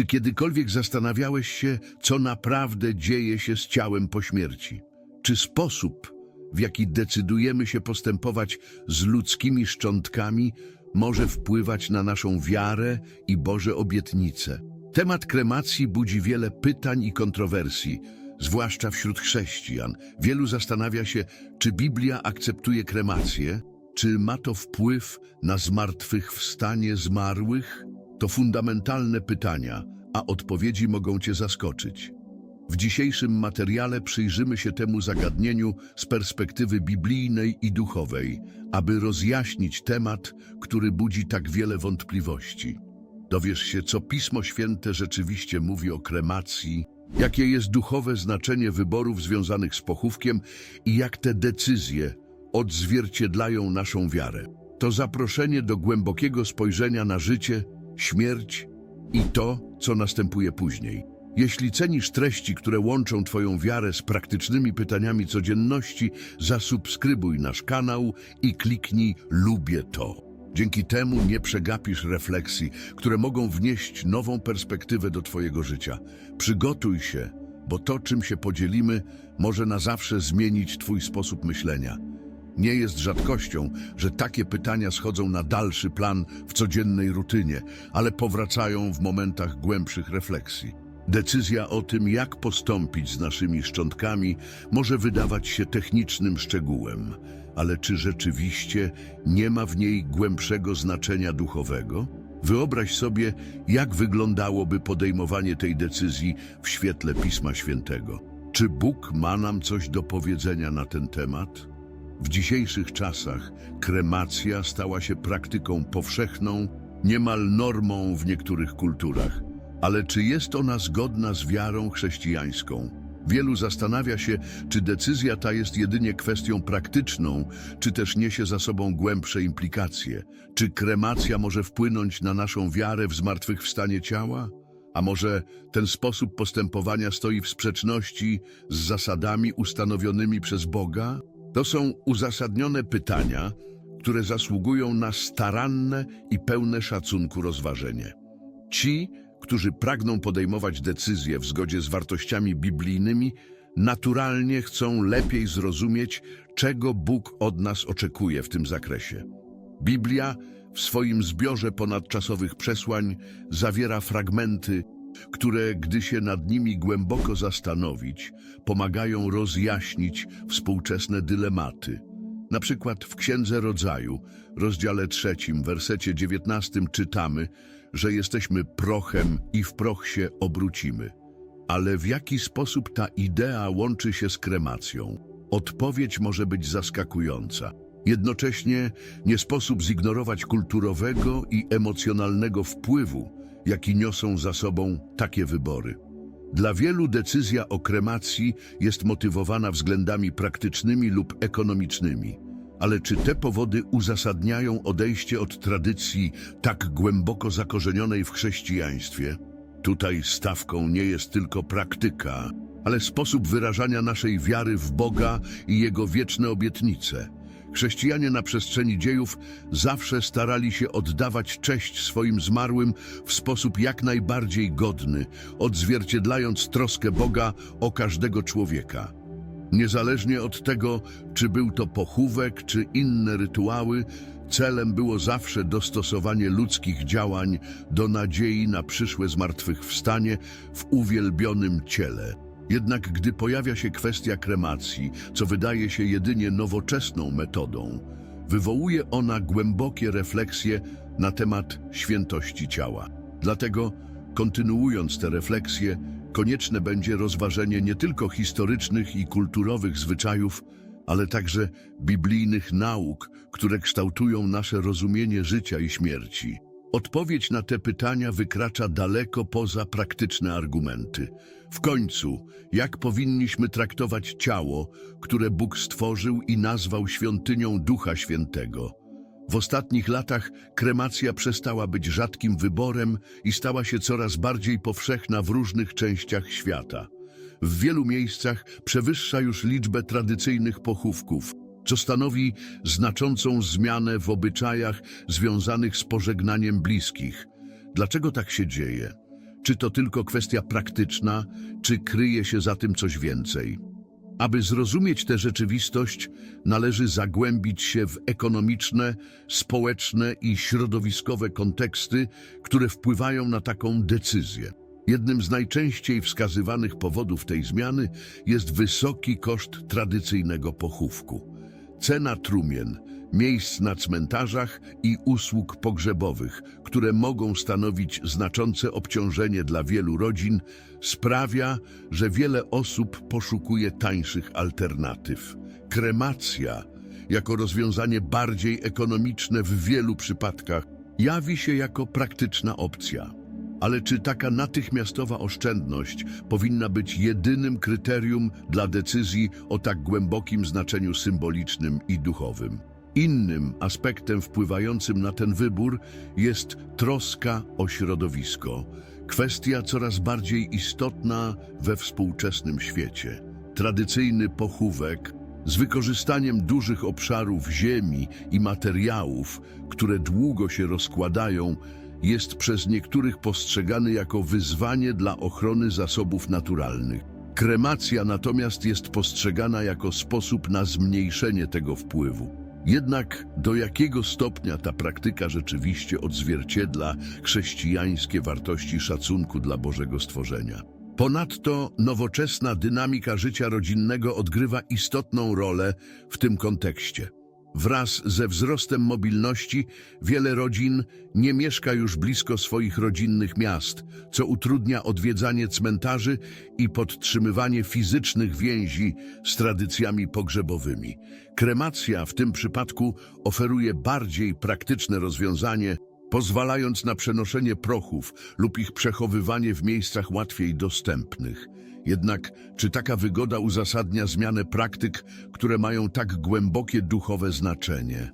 Czy kiedykolwiek zastanawiałeś się, co naprawdę dzieje się z ciałem po śmierci? Czy sposób, w jaki decydujemy się postępować z ludzkimi szczątkami, może wpływać na naszą wiarę i Boże obietnice? Temat kremacji budzi wiele pytań i kontrowersji, zwłaszcza wśród chrześcijan. Wielu zastanawia się, czy Biblia akceptuje kremację, czy ma to wpływ na zmartwychwstanie zmarłych? To fundamentalne pytania, a odpowiedzi mogą Cię zaskoczyć. W dzisiejszym materiale przyjrzymy się temu zagadnieniu z perspektywy biblijnej i duchowej, aby rozjaśnić temat, który budzi tak wiele wątpliwości. Dowiesz się, co Pismo Święte rzeczywiście mówi o kremacji, jakie jest duchowe znaczenie wyborów związanych z pochówkiem i jak te decyzje odzwierciedlają naszą wiarę. To zaproszenie do głębokiego spojrzenia na życie, śmierć i to, co następuje później. Jeśli cenisz treści, które łączą Twoją wiarę z praktycznymi pytaniami codzienności, zasubskrybuj nasz kanał i kliknij Lubię to. Dzięki temu nie przegapisz refleksji, które mogą wnieść nową perspektywę do Twojego życia. Przygotuj się, bo to, czym się podzielimy, może na zawsze zmienić Twój sposób myślenia. Nie jest rzadkością, że takie pytania schodzą na dalszy plan w codziennej rutynie, ale powracają w momentach głębszych refleksji. Decyzja o tym, jak postąpić z naszymi szczątkami, może wydawać się technicznym szczegółem, ale czy rzeczywiście nie ma w niej głębszego znaczenia duchowego? Wyobraź sobie, jak wyglądałoby podejmowanie tej decyzji w świetle Pisma Świętego. Czy Bóg ma nam coś do powiedzenia na ten temat? W dzisiejszych czasach kremacja stała się praktyką powszechną, niemal normą w niektórych kulturach. Ale czy jest ona zgodna z wiarą chrześcijańską? Wielu zastanawia się, czy decyzja ta jest jedynie kwestią praktyczną, czy też niesie za sobą głębsze implikacje. Czy kremacja może wpłynąć na naszą wiarę w zmartwychwstanie ciała? A może ten sposób postępowania stoi w sprzeczności z zasadami ustanowionymi przez Boga? To są uzasadnione pytania, które zasługują na staranne i pełne szacunku rozważenie. Ci, którzy pragną podejmować decyzje w zgodzie z wartościami biblijnymi, naturalnie chcą lepiej zrozumieć, czego Bóg od nas oczekuje w tym zakresie. Biblia w swoim zbiorze ponadczasowych przesłań zawiera fragmenty, które, gdy się nad nimi głęboko zastanowić, pomagają rozjaśnić współczesne dylematy. Na przykład w Księdze Rodzaju, rozdziale trzecim, wersecie dziewiętnastym czytamy, że jesteśmy prochem i w proch się obrócimy. Ale w jaki sposób ta idea łączy się z kremacją? Odpowiedź może być zaskakująca. Jednocześnie nie sposób zignorować kulturowego i emocjonalnego wpływu, jaki niosą za sobą takie wybory. Dla wielu decyzja o kremacji jest motywowana względami praktycznymi lub ekonomicznymi. Ale czy te powody uzasadniają odejście od tradycji tak głęboko zakorzenionej w chrześcijaństwie? Tutaj stawką nie jest tylko praktyka, ale sposób wyrażania naszej wiary w Boga i Jego wieczne obietnice. Chrześcijanie na przestrzeni dziejów zawsze starali się oddawać cześć swoim zmarłym w sposób jak najbardziej godny, odzwierciedlając troskę Boga o każdego człowieka. Niezależnie od tego, czy był to pochówek, czy inne rytuały, celem było zawsze dostosowanie ludzkich działań do nadziei na przyszłe zmartwychwstanie w uwielbionym ciele. Jednak gdy pojawia się kwestia kremacji, co wydaje się jedynie nowoczesną metodą, wywołuje ona głębokie refleksje na temat świętości ciała. Dlatego, kontynuując te refleksje, konieczne będzie rozważenie nie tylko historycznych i kulturowych zwyczajów, ale także biblijnych nauk, które kształtują nasze rozumienie życia i śmierci. Odpowiedź na te pytania wykracza daleko poza praktyczne argumenty. W końcu, jak powinniśmy traktować ciało, które Bóg stworzył i nazwał świątynią Ducha Świętego? W ostatnich latach kremacja przestała być rzadkim wyborem i stała się coraz bardziej powszechna w różnych częściach świata. W wielu miejscach przewyższa już liczbę tradycyjnych pochówków, co stanowi znaczącą zmianę w obyczajach związanych z pożegnaniem bliskich. Dlaczego tak się dzieje? Czy to tylko kwestia praktyczna, czy kryje się za tym coś więcej. Aby zrozumieć tę rzeczywistość, należy zagłębić się w ekonomiczne, społeczne i środowiskowe konteksty, które wpływają na taką decyzję. Jednym z najczęściej wskazywanych powodów tej zmiany jest wysoki koszt tradycyjnego pochówku. Cena trumien, miejsc na cmentarzach i usług pogrzebowych, które mogą stanowić znaczące obciążenie dla wielu rodzin, sprawia, że wiele osób poszukuje tańszych alternatyw. Kremacja, jako rozwiązanie bardziej ekonomiczne w wielu przypadkach, jawi się jako praktyczna opcja. Ale czy taka natychmiastowa oszczędność powinna być jedynym kryterium dla decyzji o tak głębokim znaczeniu symbolicznym i duchowym? Innym aspektem wpływającym na ten wybór jest troska o środowisko, kwestia coraz bardziej istotna we współczesnym świecie. Tradycyjny pochówek z wykorzystaniem dużych obszarów ziemi i materiałów, które długo się rozkładają, jest przez niektórych postrzegany jako wyzwanie dla ochrony zasobów naturalnych. Kremacja natomiast jest postrzegana jako sposób na zmniejszenie tego wpływu. Jednak do jakiego stopnia ta praktyka rzeczywiście odzwierciedla chrześcijańskie wartości szacunku dla Bożego stworzenia? Ponadto nowoczesna dynamika życia rodzinnego odgrywa istotną rolę w tym kontekście. Wraz ze wzrostem mobilności wiele rodzin nie mieszka już blisko swoich rodzinnych miast, co utrudnia odwiedzanie cmentarzy i podtrzymywanie fizycznych więzi z tradycjami pogrzebowymi. Kremacja w tym przypadku oferuje bardziej praktyczne rozwiązanie, pozwalając na przenoszenie prochów lub ich przechowywanie w miejscach łatwiej dostępnych. Jednak czy taka wygoda uzasadnia zmianę praktyk, które mają tak głębokie duchowe znaczenie?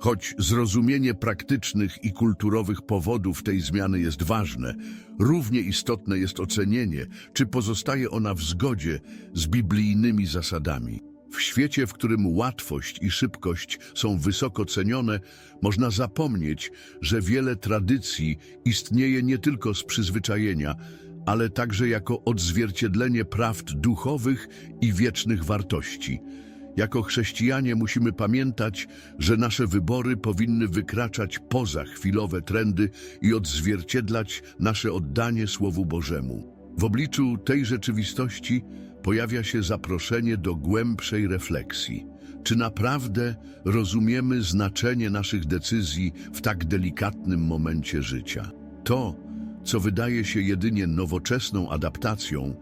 Choć zrozumienie praktycznych i kulturowych powodów tej zmiany jest ważne, równie istotne jest ocenienie, czy pozostaje ona w zgodzie z biblijnymi zasadami. W świecie, w którym łatwość i szybkość są wysoko cenione, można zapomnieć, że wiele tradycji istnieje nie tylko z przyzwyczajenia, ale także jako odzwierciedlenie prawd duchowych i wiecznych wartości. Jako chrześcijanie musimy pamiętać, że nasze wybory powinny wykraczać poza chwilowe trendy i odzwierciedlać nasze oddanie Słowu Bożemu. W obliczu tej rzeczywistości pojawia się zaproszenie do głębszej refleksji. Czy naprawdę rozumiemy znaczenie naszych decyzji w tak delikatnym momencie życia? To, co wydaje się jedynie nowoczesną adaptacją,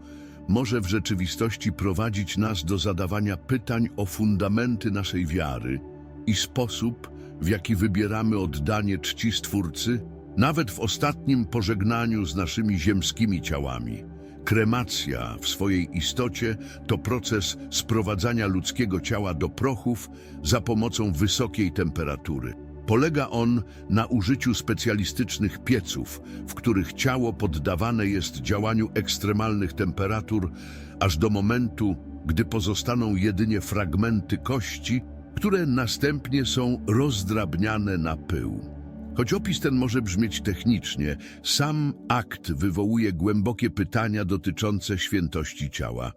może w rzeczywistości prowadzić nas do zadawania pytań o fundamenty naszej wiary i sposób, w jaki wybieramy oddanie czci Stwórcy, nawet w ostatnim pożegnaniu z naszymi ziemskimi ciałami. Kremacja w swojej istocie to proces sprowadzania ludzkiego ciała do prochów za pomocą wysokiej temperatury. Polega on na użyciu specjalistycznych pieców, w których ciało poddawane jest działaniu ekstremalnych temperatur, aż do momentu, gdy pozostaną jedynie fragmenty kości, które następnie są rozdrabniane na pył. Choć opis ten może brzmieć technicznie, sam akt wywołuje głębokie pytania dotyczące świętości ciała.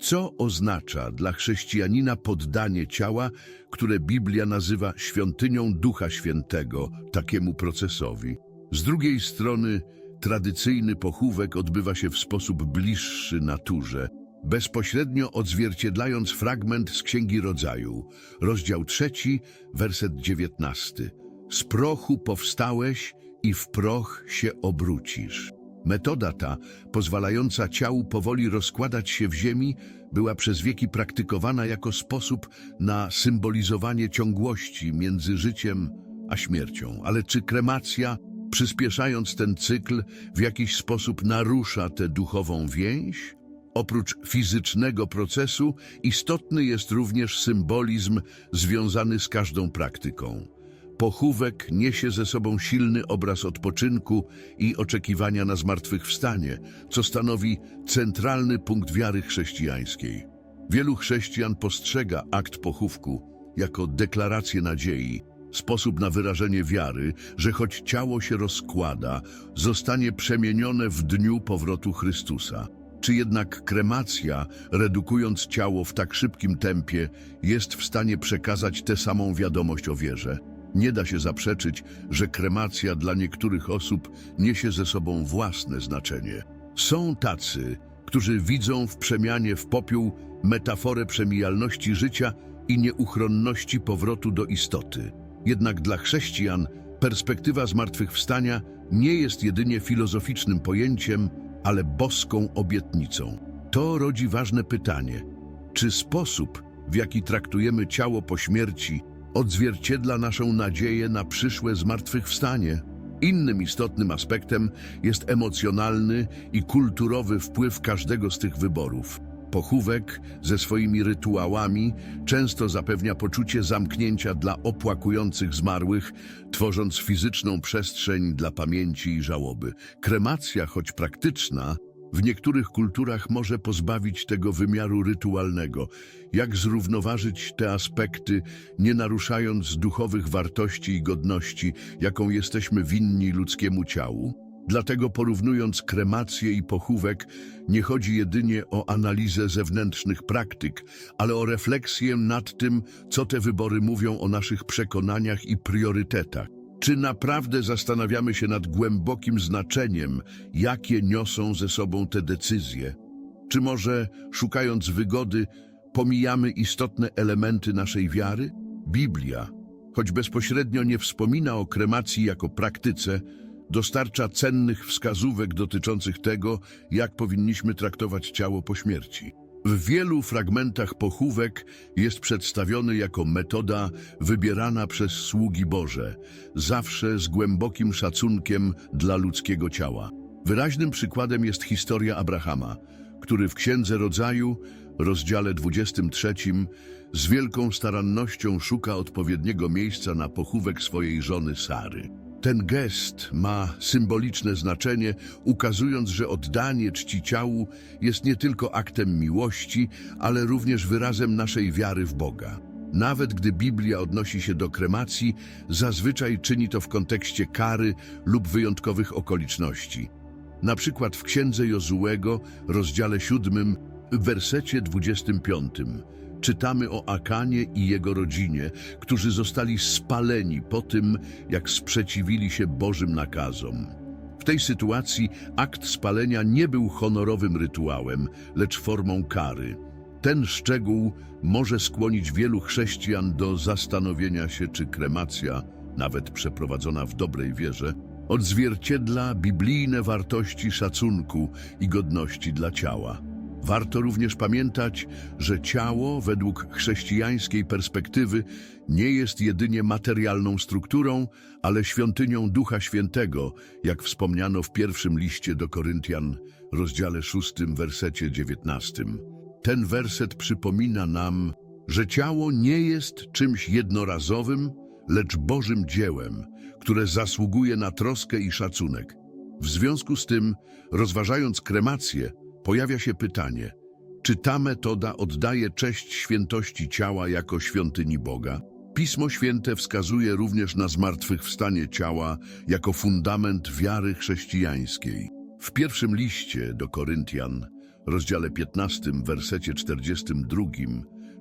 Co oznacza dla chrześcijanina poddanie ciała, które Biblia nazywa świątynią Ducha Świętego, takiemu procesowi? Z drugiej strony, tradycyjny pochówek odbywa się w sposób bliższy naturze, bezpośrednio odzwierciedlając fragment z Księgi Rodzaju, rozdział trzeci, werset dziewiętnasty. Z prochu powstałeś i w proch się obrócisz. Metoda ta, pozwalająca ciału powoli rozkładać się w ziemi, była przez wieki praktykowana jako sposób na symbolizowanie ciągłości między życiem a śmiercią. Ale czy kremacja, przyspieszając ten cykl, w jakiś sposób narusza tę duchową więź? Oprócz fizycznego procesu, istotny jest również symbolizm związany z każdą praktyką. Pochówek niesie ze sobą silny obraz odpoczynku i oczekiwania na zmartwychwstanie, co stanowi centralny punkt wiary chrześcijańskiej. Wielu chrześcijan postrzega akt pochówku jako deklarację nadziei, Sposób na wyrażenie wiary, że choć ciało się rozkłada, zostanie przemienione w dniu powrotu Chrystusa. Czy jednak kremacja, redukując ciało w tak szybkim tempie, jest w stanie przekazać tę samą wiadomość o wierze? Nie da się zaprzeczyć, że kremacja dla niektórych osób niesie ze sobą własne znaczenie. Są tacy, którzy widzą w przemianie w popiół metaforę przemijalności życia i nieuchronności powrotu do istoty. Jednak dla chrześcijan perspektywa zmartwychwstania nie jest jedynie filozoficznym pojęciem, ale boską obietnicą. To rodzi ważne pytanie: czy sposób, w jaki traktujemy ciało po śmierci, odzwierciedla naszą nadzieję na przyszłe zmartwychwstanie? Innym istotnym aspektem jest emocjonalny i kulturowy wpływ każdego z tych wyborów. Pochówek ze swoimi rytuałami często zapewnia poczucie zamknięcia dla opłakujących zmarłych, tworząc fizyczną przestrzeń dla pamięci i żałoby. Kremacja, choć praktyczna, w niektórych kulturach może pozbawić tego wymiaru rytualnego. Jak zrównoważyć te aspekty, nie naruszając duchowych wartości i godności, jaką jesteśmy winni ludzkiemu ciału? Dlatego porównując kremację i pochówek, nie chodzi jedynie o analizę zewnętrznych praktyk, ale o refleksję nad tym, co te wybory mówią o naszych przekonaniach i priorytetach. Czy naprawdę zastanawiamy się nad głębokim znaczeniem, jakie niosą ze sobą te decyzje? Czy może, szukając wygody, pomijamy istotne elementy naszej wiary? Biblia, choć bezpośrednio nie wspomina o kremacji jako praktyce, dostarcza cennych wskazówek dotyczących tego, jak powinniśmy traktować ciało po śmierci. W wielu fragmentach pochówek jest przedstawiony jako metoda wybierana przez sługi Boże, zawsze z głębokim szacunkiem dla ludzkiego ciała. Wyraźnym przykładem jest historia Abrahama, który w Księdze Rodzaju, rozdziale 23, z wielką starannością szuka odpowiedniego miejsca na pochówek swojej żony Sary. Ten gest ma symboliczne znaczenie, ukazując, że oddanie czci ciału jest nie tylko aktem miłości, ale również wyrazem naszej wiary w Boga. Nawet gdy Biblia odnosi się do kremacji, zazwyczaj czyni to w kontekście kary lub wyjątkowych okoliczności. Na przykład w Księdze Jozułego, rozdziale 7, w wersecie 25 czytamy o Akanie i jego rodzinie, którzy zostali spaleni po tym, jak sprzeciwili się Bożym nakazom. W tej sytuacji akt spalenia nie był honorowym rytuałem, lecz formą kary. Ten szczegół może skłonić wielu chrześcijan do zastanowienia się, czy kremacja, nawet przeprowadzona w dobrej wierze, odzwierciedla biblijne wartości szacunku i godności dla ciała. Warto również pamiętać, że ciało, według chrześcijańskiej perspektywy, nie jest jedynie materialną strukturą, ale świątynią Ducha Świętego, jak wspomniano w pierwszym liście do Koryntian, rozdziale 6, wersecie 19. Ten werset przypomina nam, że ciało nie jest czymś jednorazowym, lecz Bożym dziełem, które zasługuje na troskę i szacunek. W związku z tym, rozważając kremację, pojawia się pytanie, czy ta metoda oddaje cześć świętości ciała jako świątyni Boga? Pismo Święte wskazuje również na zmartwychwstanie ciała jako fundament wiary chrześcijańskiej. W pierwszym liście do Koryntian, rozdziale 15, wersecie 42,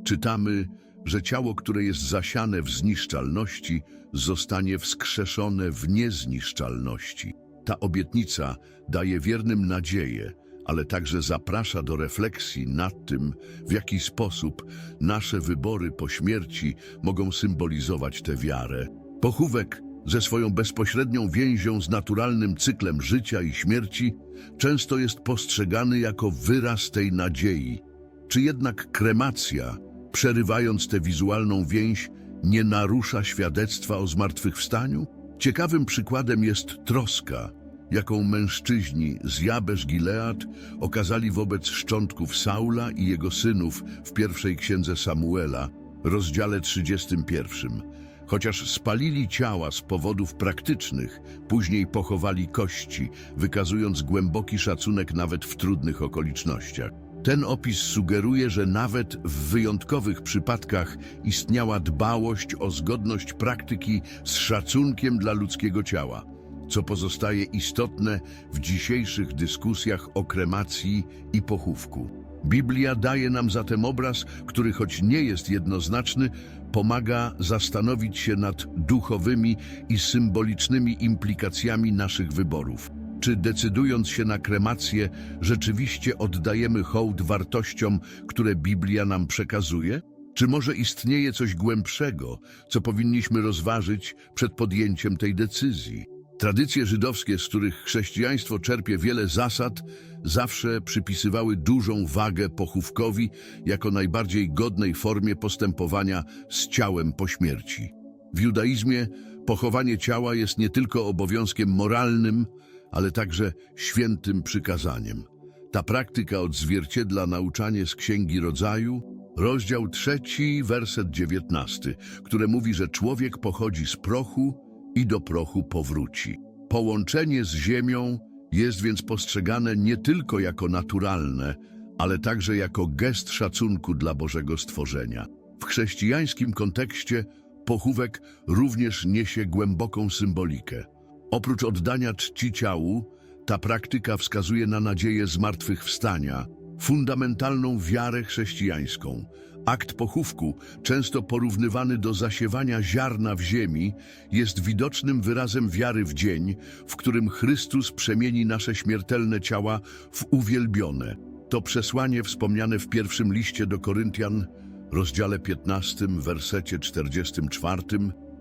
czytamy, że ciało, które jest zasiane w zniszczalności, zostanie wskrzeszone w niezniszczalności. Ta obietnica daje wiernym nadzieję, ale także zaprasza do refleksji nad tym, w jaki sposób nasze wybory po śmierci mogą symbolizować tę wiarę. Pochówek ze swoją bezpośrednią więzią z naturalnym cyklem życia i śmierci często jest postrzegany jako wyraz tej nadziei. Czy jednak kremacja, przerywając tę wizualną więź, nie narusza świadectwa o zmartwychwstaniu? Ciekawym przykładem jest troska, jaką mężczyźni z Jabesz Gilead okazali wobec szczątków Saula i jego synów w pierwszej księdze Samuela, rozdziale 31. Chociaż spalili ciała z powodów praktycznych, później pochowali kości, wykazując głęboki szacunek nawet w trudnych okolicznościach. Ten opis sugeruje, że nawet w wyjątkowych przypadkach istniała dbałość o zgodność praktyki z szacunkiem dla ludzkiego ciała, co pozostaje istotne w dzisiejszych dyskusjach o kremacji i pochówku. Biblia daje nam zatem obraz, który choć nie jest jednoznaczny, pomaga zastanowić się nad duchowymi i symbolicznymi implikacjami naszych wyborów. Czy decydując się na kremację, rzeczywiście oddajemy hołd wartościom, które Biblia nam przekazuje? Czy może istnieje coś głębszego, co powinniśmy rozważyć przed podjęciem tej decyzji? Tradycje żydowskie, z których chrześcijaństwo czerpie wiele zasad, zawsze przypisywały dużą wagę pochówkowi jako najbardziej godnej formie postępowania z ciałem po śmierci. W judaizmie pochowanie ciała jest nie tylko obowiązkiem moralnym, ale także świętym przykazaniem. Ta praktyka odzwierciedla nauczanie z Księgi Rodzaju, rozdział trzeci, werset dziewiętnasty, które mówi, że człowiek pochodzi z prochu i do prochu powróci. Połączenie z ziemią jest więc postrzegane nie tylko jako naturalne, ale także jako gest szacunku dla Bożego stworzenia. W chrześcijańskim kontekście pochówek również niesie głęboką symbolikę. Oprócz oddania czci ciału, ta praktyka wskazuje na nadzieję zmartwychwstania, fundamentalną wiarę chrześcijańską. Akt pochówku, często porównywany do zasiewania ziarna w ziemi, jest widocznym wyrazem wiary w dzień, w którym Chrystus przemieni nasze śmiertelne ciała w uwielbione. To przesłanie wspomniane w pierwszym liście do Koryntian, rozdziale 15, wersecie 44,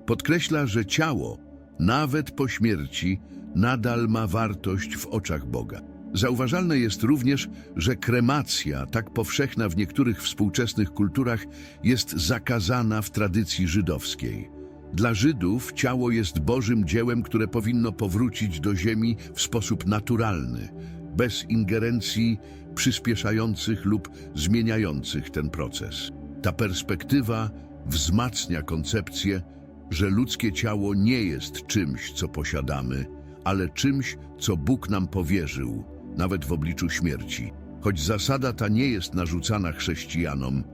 podkreśla, że ciało, nawet po śmierci, nadal ma wartość w oczach Boga. Zauważalne jest również, że kremacja, tak powszechna w niektórych współczesnych kulturach, jest zakazana w tradycji żydowskiej. Dla Żydów ciało jest Bożym dziełem, które powinno powrócić do ziemi w sposób naturalny, bez ingerencji przyspieszających lub zmieniających ten proces. Ta perspektywa wzmacnia koncepcję, że ludzkie ciało nie jest czymś, co posiadamy, ale czymś, co Bóg nam powierzył, nawet w obliczu śmierci. Choć zasada ta nie jest narzucana chrześcijanom,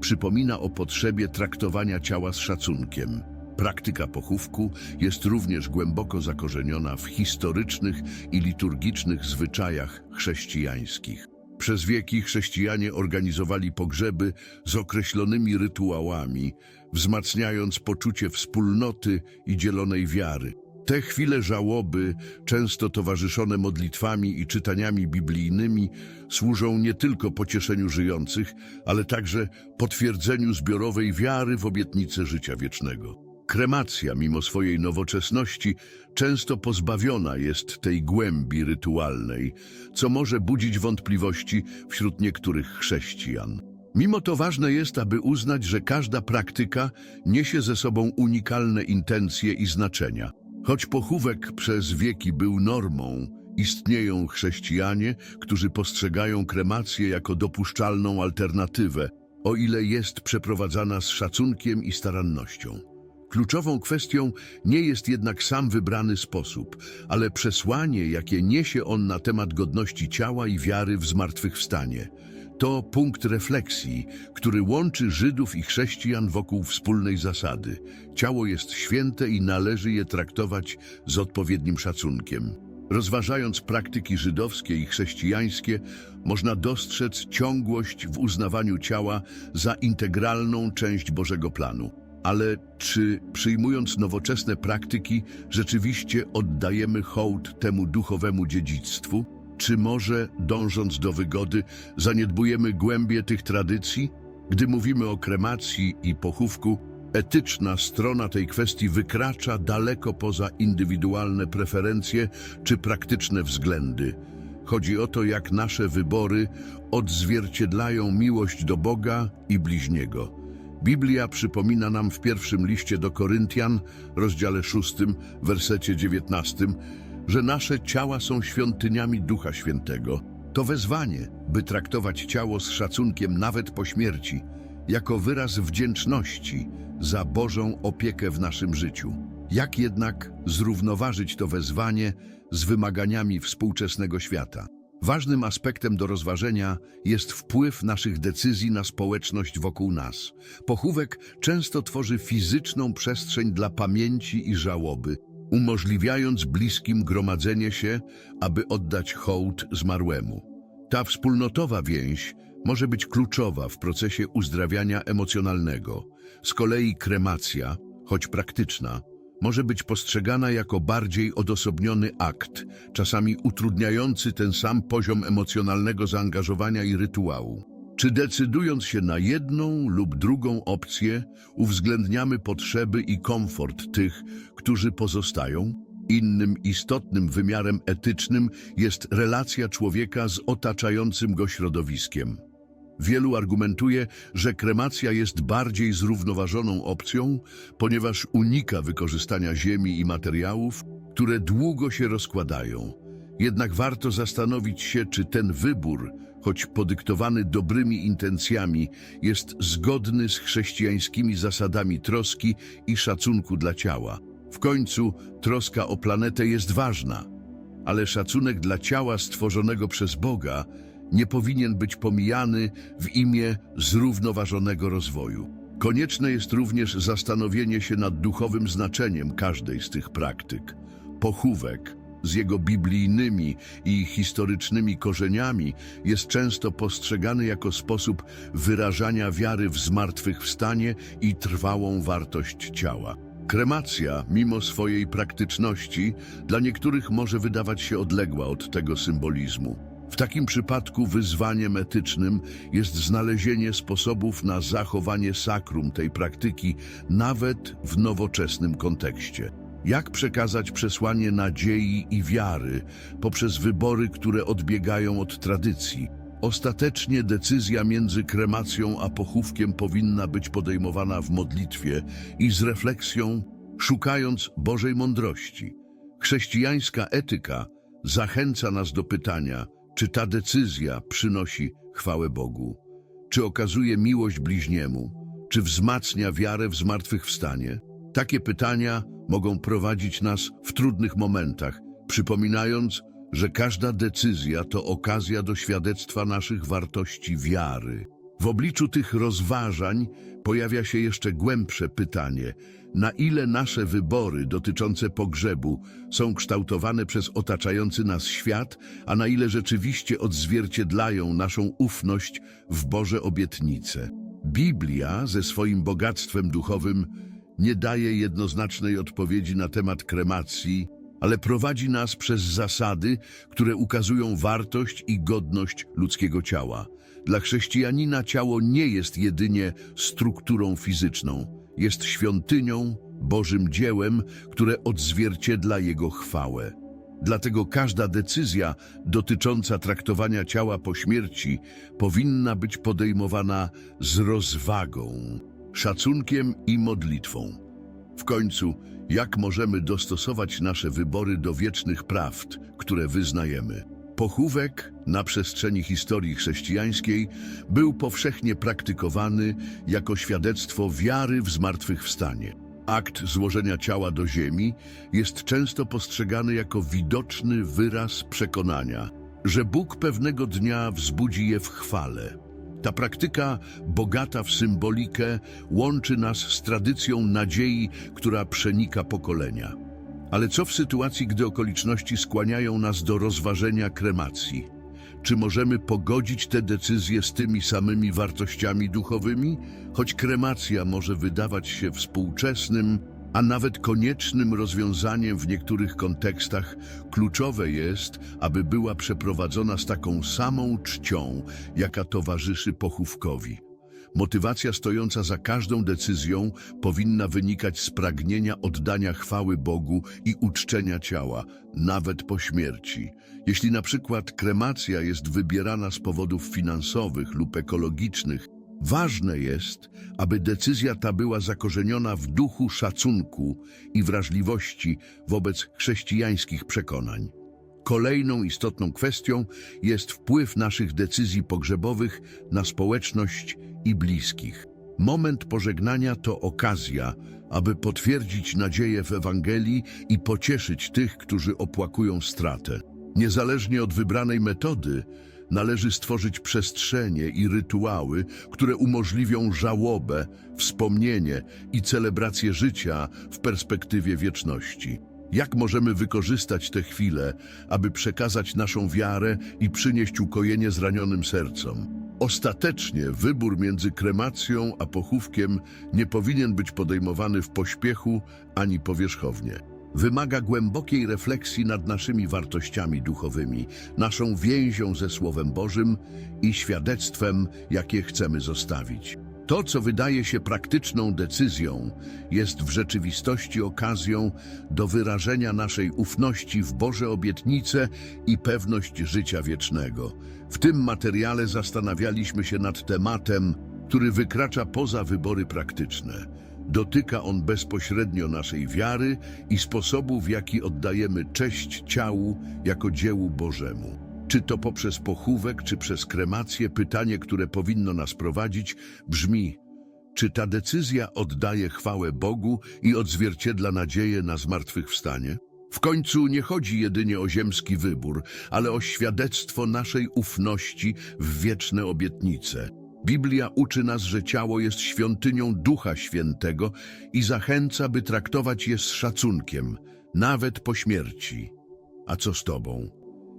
przypomina o potrzebie traktowania ciała z szacunkiem. Praktyka pochówku jest również głęboko zakorzeniona w historycznych i liturgicznych zwyczajach chrześcijańskich. Przez wieki chrześcijanie organizowali pogrzeby z określonymi rytuałami, wzmacniając poczucie wspólnoty i dzielonej wiary. Te chwile żałoby, często towarzyszone modlitwami i czytaniami biblijnymi, służą nie tylko pocieszeniu żyjących, ale także potwierdzeniu zbiorowej wiary w obietnicę życia wiecznego. Kremacja, mimo swojej nowoczesności, często pozbawiona jest tej głębi rytualnej, co może budzić wątpliwości wśród niektórych chrześcijan. Mimo to ważne jest, aby uznać, że każda praktyka niesie ze sobą unikalne intencje i znaczenia. Choć pochówek przez wieki był normą, istnieją chrześcijanie, którzy postrzegają kremację jako dopuszczalną alternatywę, o ile jest przeprowadzana z szacunkiem i starannością. Kluczową kwestią nie jest jednak sam wybrany sposób, ale przesłanie, jakie niesie on na temat godności ciała i wiary w zmartwychwstanie. To punkt refleksji, który łączy Żydów i chrześcijan wokół wspólnej zasady. Ciało jest święte i należy je traktować z odpowiednim szacunkiem. Rozważając praktyki żydowskie i chrześcijańskie, można dostrzec ciągłość w uznawaniu ciała za integralną część Bożego planu. Ale czy przyjmując nowoczesne praktyki, rzeczywiście oddajemy hołd temu duchowemu dziedzictwu? Czy może, dążąc do wygody, zaniedbujemy głębie tych tradycji? Gdy mówimy o kremacji i pochówku, etyczna strona tej kwestii wykracza daleko poza indywidualne preferencje czy praktyczne względy. Chodzi o to, jak nasze wybory odzwierciedlają miłość do Boga i bliźniego. Biblia przypomina nam w pierwszym liście do Koryntian, rozdziale 6, wersecie 19, że nasze ciała są świątyniami Ducha Świętego. To wezwanie, by traktować ciało z szacunkiem nawet po śmierci, jako wyraz wdzięczności za Bożą opiekę w naszym życiu. Jak jednak zrównoważyć to wezwanie z wymaganiami współczesnego świata? Ważnym aspektem do rozważenia jest wpływ naszych decyzji na społeczność wokół nas. Pochówek często tworzy fizyczną przestrzeń dla pamięci i żałoby, umożliwiając bliskim gromadzenie się, aby oddać hołd zmarłemu. Ta wspólnotowa więź może być kluczowa w procesie uzdrawiania emocjonalnego. Z kolei kremacja, choć praktyczna, może być postrzegana jako bardziej odosobniony akt, czasami utrudniający ten sam poziom emocjonalnego zaangażowania i rytuału. Czy decydując się na jedną lub drugą opcję, uwzględniamy potrzeby i komfort tych, którzy pozostają? Innym istotnym wymiarem etycznym jest relacja człowieka z otaczającym go środowiskiem. Wielu argumentuje, że kremacja jest bardziej zrównoważoną opcją, ponieważ unika wykorzystania ziemi i materiałów, które długo się rozkładają. Jednak warto zastanowić się, czy ten wybór, choć podyktowany dobrymi intencjami, jest zgodny z chrześcijańskimi zasadami troski i szacunku dla ciała. W końcu troska o planetę jest ważna, ale szacunek dla ciała stworzonego przez Boga nie powinien być pomijany w imię zrównoważonego rozwoju. Konieczne jest również zastanowienie się nad duchowym znaczeniem każdej z tych praktyk. Pochówek z jego biblijnymi i historycznymi korzeniami jest często postrzegany jako sposób wyrażania wiary w zmartwychwstanie i trwałą wartość ciała. Kremacja, mimo swojej praktyczności, dla niektórych może wydawać się odległa od tego symbolizmu. W takim przypadku wyzwaniem etycznym jest znalezienie sposobów na zachowanie sakrum tej praktyki, nawet w nowoczesnym kontekście. Jak przekazać przesłanie nadziei i wiary poprzez wybory, które odbiegają od tradycji? Ostatecznie decyzja między kremacją a pochówkiem powinna być podejmowana w modlitwie i z refleksją, szukając Bożej mądrości. Chrześcijańska etyka zachęca nas do pytania, czy ta decyzja przynosi chwałę Bogu, czy okazuje miłość bliźniemu, czy wzmacnia wiarę w zmartwychwstanie. Takie pytania mogą prowadzić nas w trudnych momentach, przypominając, że każda decyzja to okazja do świadectwa naszych wartości wiary. W obliczu tych rozważań pojawia się jeszcze głębsze pytanie, na ile nasze wybory dotyczące pogrzebu są kształtowane przez otaczający nas świat, a na ile rzeczywiście odzwierciedlają naszą ufność w Boże obietnice. Biblia ze swoim bogactwem duchowym nie daje jednoznacznej odpowiedzi na temat kremacji, ale prowadzi nas przez zasady, które ukazują wartość i godność ludzkiego ciała. Dla chrześcijanina ciało nie jest jedynie strukturą fizyczną, jest świątynią, Bożym dziełem, które odzwierciedla Jego chwałę. Dlatego każda decyzja dotycząca traktowania ciała po śmierci powinna być podejmowana z rozwagą, szacunkiem i modlitwą. W końcu, jak możemy dostosować nasze wybory do wiecznych prawd, które wyznajemy? Pochówek na przestrzeni historii chrześcijańskiej był powszechnie praktykowany jako świadectwo wiary w zmartwychwstanie. Akt złożenia ciała do ziemi jest często postrzegany jako widoczny wyraz przekonania, że Bóg pewnego dnia wzbudzi je w chwale. Ta praktyka, bogata w symbolikę, łączy nas z tradycją nadziei, która przenika pokolenia. Ale co w sytuacji, gdy okoliczności skłaniają nas do rozważenia kremacji? Czy możemy pogodzić te decyzje z tymi samymi wartościami duchowymi? Choć kremacja może wydawać się współczesnym, a nawet koniecznym rozwiązaniem w niektórych kontekstach, kluczowe jest, aby była przeprowadzona z taką samą czcią, jaka towarzyszy pochówkowi. Motywacja stojąca za każdą decyzją powinna wynikać z pragnienia oddania chwały Bogu i uczczenia ciała, nawet po śmierci. Jeśli na przykład kremacja jest wybierana z powodów finansowych lub ekologicznych, ważne jest, aby decyzja ta była zakorzeniona w duchu szacunku i wrażliwości wobec chrześcijańskich przekonań. Kolejną istotną kwestią jest wpływ naszych decyzji pogrzebowych na społeczność i bliskich. Moment pożegnania to okazja, aby potwierdzić nadzieję w Ewangelii i pocieszyć tych, którzy opłakują stratę. Niezależnie od wybranej metody, należy stworzyć przestrzenie i rytuały, które umożliwią żałobę, wspomnienie i celebrację życia w perspektywie wieczności. Jak możemy wykorzystać te chwile, aby przekazać naszą wiarę i przynieść ukojenie zranionym sercom? Ostatecznie wybór między kremacją a pochówkiem nie powinien być podejmowany w pośpiechu ani powierzchownie. Wymaga głębokiej refleksji nad naszymi wartościami duchowymi, naszą więzią ze Słowem Bożym i świadectwem, jakie chcemy zostawić. To, co wydaje się praktyczną decyzją, jest w rzeczywistości okazją do wyrażenia naszej ufności w Boże obietnice i pewność życia wiecznego. W tym materiale zastanawialiśmy się nad tematem, który wykracza poza wybory praktyczne. Dotyka on bezpośrednio naszej wiary i sposobu, w jaki oddajemy cześć ciału jako dziełu Bożemu. Czy to poprzez pochówek, czy przez kremację, pytanie, które powinno nas prowadzić, brzmi: czy ta decyzja oddaje chwałę Bogu i odzwierciedla nadzieję na zmartwychwstanie? W końcu nie chodzi jedynie o ziemski wybór, ale o świadectwo naszej ufności w wieczne obietnice. Biblia uczy nas, że ciało jest świątynią Ducha Świętego i zachęca, by traktować je z szacunkiem, nawet po śmierci. A co z Tobą?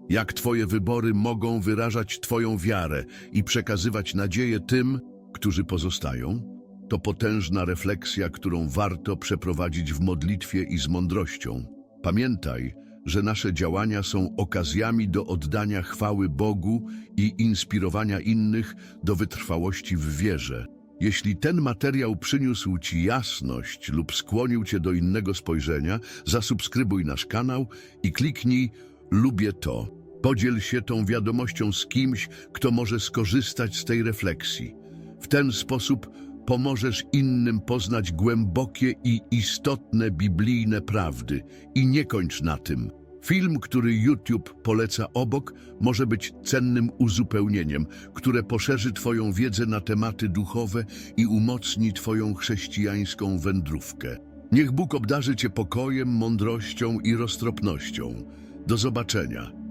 Jak Twoje wybory mogą wyrażać Twoją wiarę i przekazywać nadzieję tym, którzy pozostają? To potężna refleksja, którą warto przeprowadzić w modlitwie i z mądrością. Pamiętaj, że nasze działania są okazjami do oddania chwały Bogu i inspirowania innych do wytrwałości w wierze. Jeśli ten materiał przyniósł Ci jasność lub skłonił Cię do innego spojrzenia, zasubskrybuj nasz kanał i kliknij Lubię to. Podziel się tą wiadomością z kimś, kto może skorzystać z tej refleksji. W ten sposób pomożesz innym poznać głębokie i istotne biblijne prawdy. I nie kończ na tym. Film, który YouTube poleca obok, może być cennym uzupełnieniem, które poszerzy Twoją wiedzę na tematy duchowe i umocni Twoją chrześcijańską wędrówkę. Niech Bóg obdarzy Cię pokojem, mądrością i roztropnością. Do zobaczenia.